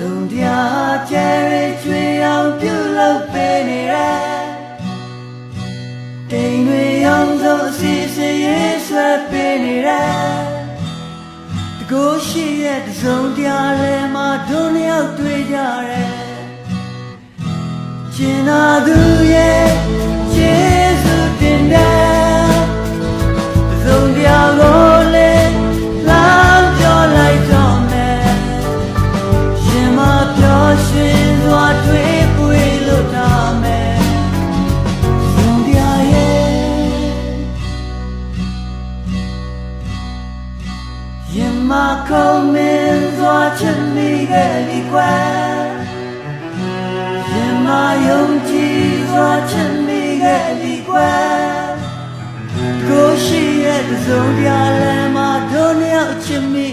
ဇုံတရားကျဲရကျွေအောင်ပြုလုပ်ပေးနေတယ်တိမ်တွေအောင်ဆုံးအစီအစဉ်ရေးဆွဲပေးနေတယ်တကိုးရှိရဲ့တစ်စုံတရားလည်းမတို့နှစ်ယောက်တွေ့ကြတယ်ကျင်နာသူရဲ့ ရင်မခုံမင်းစွာချစ်မိခဲ့ပြီကွယ်။ရင်မယုံကြည်စွာချစ်မိခဲ့ပြီကွယ်။ကိုရှိရဲ့တစ်စုံပြလဲမှာတို့နှစ်ယောက်ချစ်မိ